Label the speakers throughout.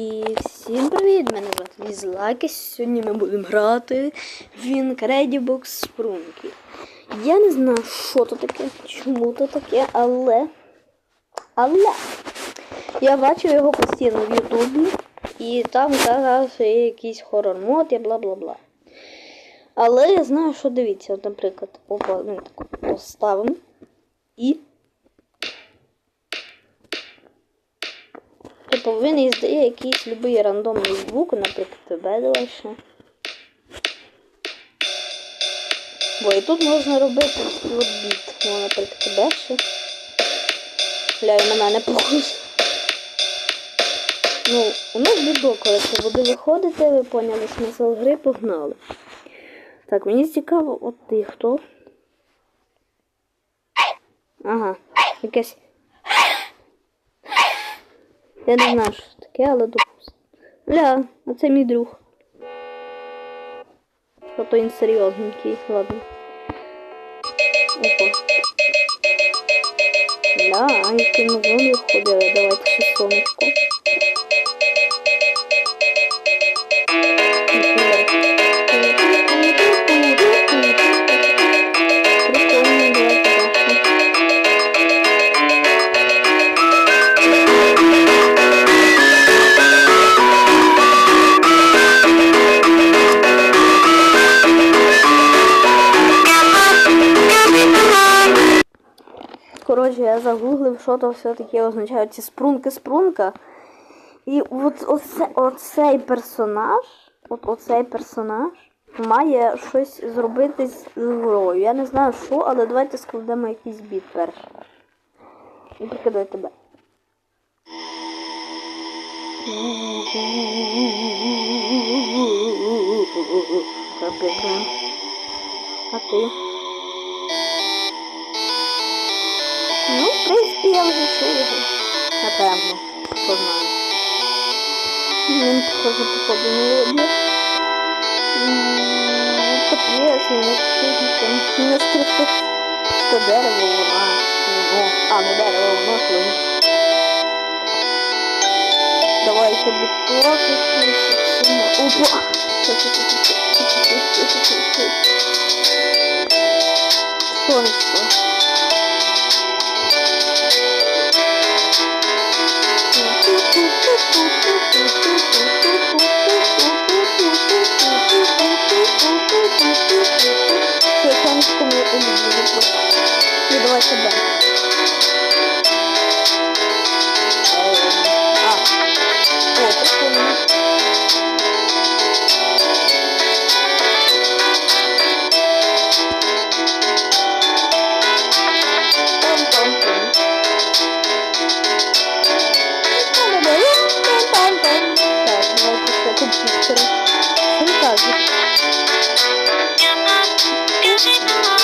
Speaker 1: І всім привіт! Мене звати Візлаки. Сьогодні ми будемо грати в Incredibox Sprunky. Я не знаю, що то таке, чому то таке, але. Але я бачу його постійно в Ютубі, і там казав, що є якийсь хоррор мод і бла бла бла. Але я знаю, що дивіться, от, наприклад, опа, ну, так поставимо і. Типу він іздає якийсь любий рандомний звук, наприклад, тебе давай ще. Бо і тут можна робити біт. Ну, наприклад, ще. Гля, і на мене похож. Ну, у нас бідо, це буде виходити, ви поняли смисл гри, погнали. Так, мені цікаво, от ти хто? Ага, якесь. Я не знаю, що таке, але допустимо. Бля, а це мій друг. Тобто він серйозненький, ладно. Опа. Бля, а які ми зомбі ходили, давайте ще. Коротше, я загуглив, що то все таке означають ці спрунки спрунка. І от оце, оцей персонаж, от оцей персонаж має щось зробити з грою. Я не знаю що, але давайте складемо якийсь біт перший. І прикидаю тебе. А ти? Я вже чув його. Напевно, хто знає. Він похоже походу. М, Капець, він як. Він не стрибки. Що дерево. Воно. А, не дерево, воно слонить. Давайте бітоки. Опа! Сонечко. І давай тебе.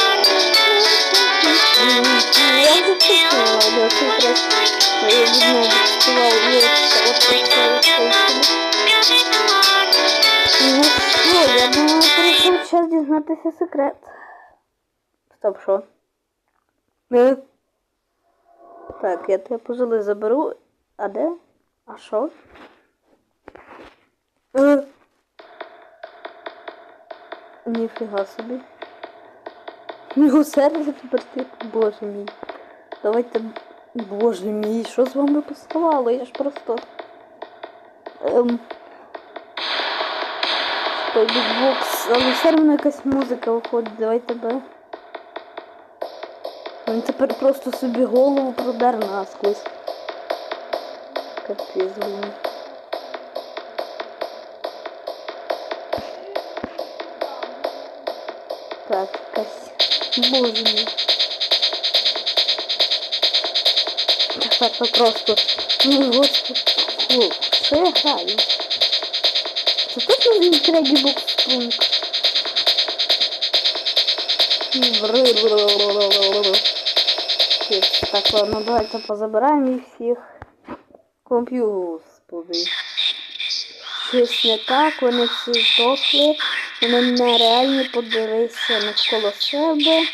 Speaker 1: Дізнатися секрет. Стоп, що? Е? Так, я тебе пожили заберу. А де? А що? Е? Ніфіга собі. Серце тепер ти, боже мій. Давайте, боже мій, що з вами поставало? Я ж просто. Ем... Той бікбокс, але все одно якась музика виходить, давай тебе. Він тепер просто собі голову продер насквозь. Капець, блін. Так, якась. Боже мій. Тепер то просто. Ну, господи. Що я граю? Це точно він Incredibox Sprung? Так, ладно, давайте позабираємо їх всіх. Комп'ю, господи. Щось не так, вони всі здохли, вони нереальні, подивися навколо себе,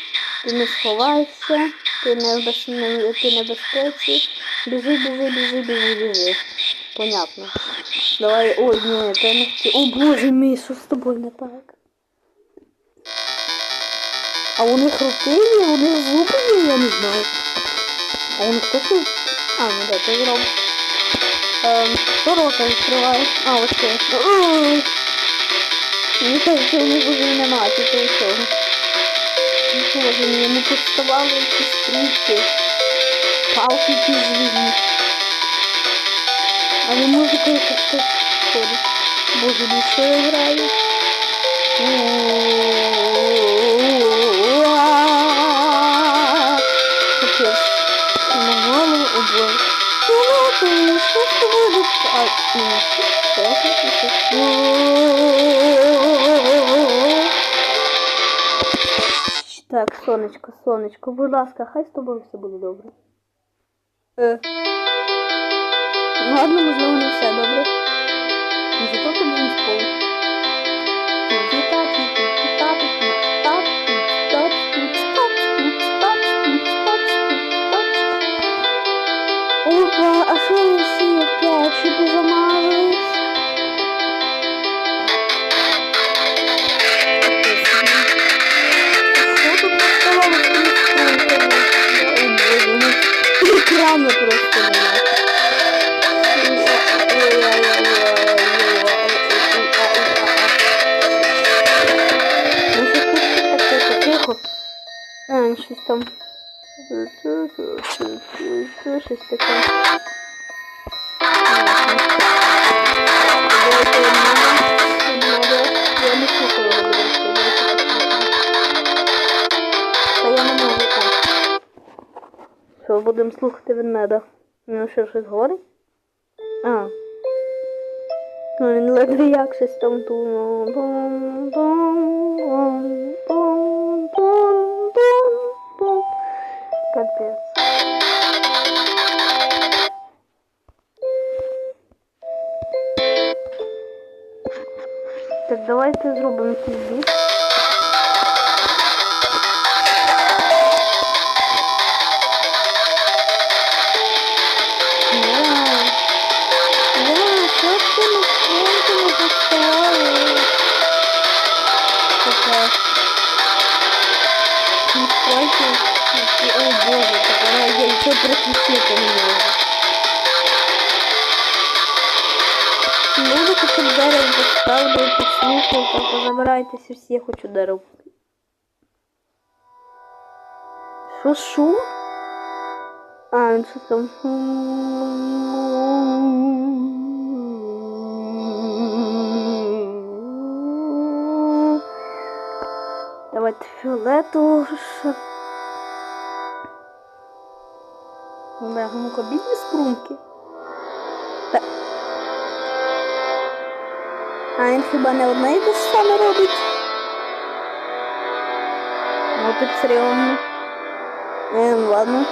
Speaker 1: ти не сховайся, ти не в безпеці, біжи, біжи, біжи, біжи, біжи. понятно. Давай, ой, ні, це не. О боже мій, що з тобою не так? А є, у них зуби я не знаю. А у них точно... А, ну да, це зроб. Ем, хто рота відкриває? А, ось це. Ой. Мені кажеться, них вже немає тільки. Ну, боже, мені не поставали якісь трубки. Палки якісь. Але музика якась теж ходить. Боже, ну що я граю? Капець. На голову обоє. Ну, ти, що з тобою до- А, ні. Що це таке? Так, сонечко, сонечко, будь ласка, хай з тобою все буде добре. Е. Ну, ладно, можливо, не все добре. Ну, Зато тобі не спав. Опа, а що ви всі опять? Що ти замазались? Що тут там. Щось таке. Що, будемо слухати ведмеда? Ну що, щось говорить? А. Ну, він ледве як щось там ту. Поставили? Така. Не стойте. О боже, така я ще переключити не можу. Музику під дерево поставлю, підслухав, так позабирайтеся всі, я хочу дерево. Що шум? А, він що там? Давайте. Олег, ну-ка, бідні спрунки. Та... А він хіба не одне і те ж саме робить? Ну, ти серйозно. Ем, ладно.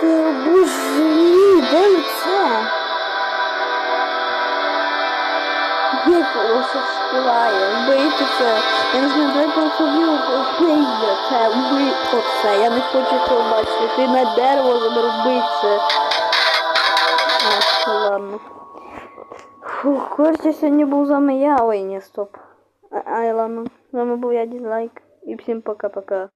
Speaker 1: Ти боже мій, де це? Як лоша співає, вбийте це. Я не знаю, особливо вбийте це, вбийте оце. Я не хочу це бачити. Ти на дерево це. А, ну ладно. Фух, коротше, сьогодні був з ні, стоп. Ай, ладно. З вами був я, дизлайк. І всім пока-пока.